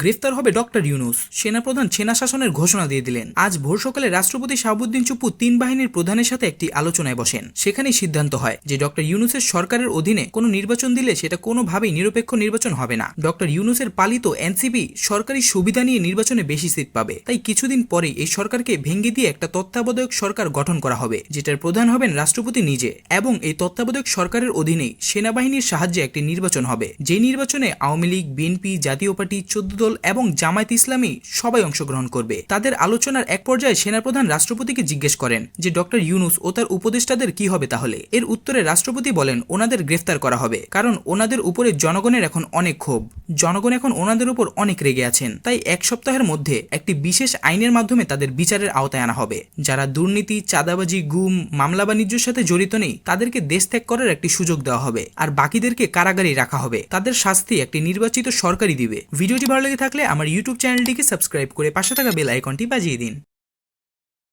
গ্রেফতার হবে ডক্টর ইউনুস। সেনাপ্রধান সেনা শাসনের ঘোষণা দিয়ে দিলেন। আজ ভোর সকালে রাষ্ট্রপতি শাহাবুদ্দিন চুপ্পু তিন বাহিনীর প্রধানের সাথে একটি আলোচনায় বসেন। সেখানেই সিদ্ধান্ত হয় যে ডক্টর ইউনুসের সরকারের অধীনে কোনো নির্বাচন দিলে সেটা কোনোভাবেই নিরপেক্ষ নির্বাচন হবে না। ডক্টর ইউনুসের পালিত এনসিপি সরকারি সুবিধা নিয়ে নির্বাচনে বেশি সিট পাবে। তাই কিছুদিন পরেই এই সরকারকে ভেঙে দিয়ে একটা তত্ত্বাবধায়ক সরকার গঠন করা হবে, যেটার প্রধান হবেন রাষ্ট্রপতি নিজে এবং এই তত্ত্বাবধায়ক সরকারের অধীনেই সেনাবাহিনীর সাহায্যে একটি নির্বাচন হবে। যে নির্বাচনে Awami League, BNP, Jatiya party, চোদ্দ দল এবং জামায়াত ইসলামী সবাই অংশগ্রহণ করবে। তাদের আলোচনার এক পর্যায়ে সেনাপ্রধান রাষ্ট্রপতিকে জিজ্ঞেস করেন যে, ডক্টর ইউনুস ও তার উপদেষ্টাদের কি হবে তাহলে? এর উত্তরে রাষ্ট্রপতি বলেন, ওনাদের গ্রেফতার করা হবে, কারণ ওনাদের উপরে জনগণের এখন অনেক ক্ষোভ। জনগণ এখন ওনাদের উপর অনেক রেগে আছেন। তাই এক সপ্তাহের মধ্যে একটি বিশেষ আইনের মাধ্যমে তাদের বিচারের আওতায় আনা হবে। যারা দুর্নীতি, চাঁদাবাজি, গুম, মামলা বাণিজ্যের সাথে জড়িত নেই, তাদেরকে দেশ ত্যাগ করার একটি সুযোগ দেওয়া হবে। আর বাকিদেরকে কারাগারে রাখা হবে। তাদের শাস্তি একটি নির্বাচিত সরকারই দিবে। ভিডিওটি ভালো থাকলে আমার ইউটিউব চ্যানেলটিকে সাবস্ক্রাইব করে পাশে থাকা বেল আইকনটি বাজিয়ে দিন।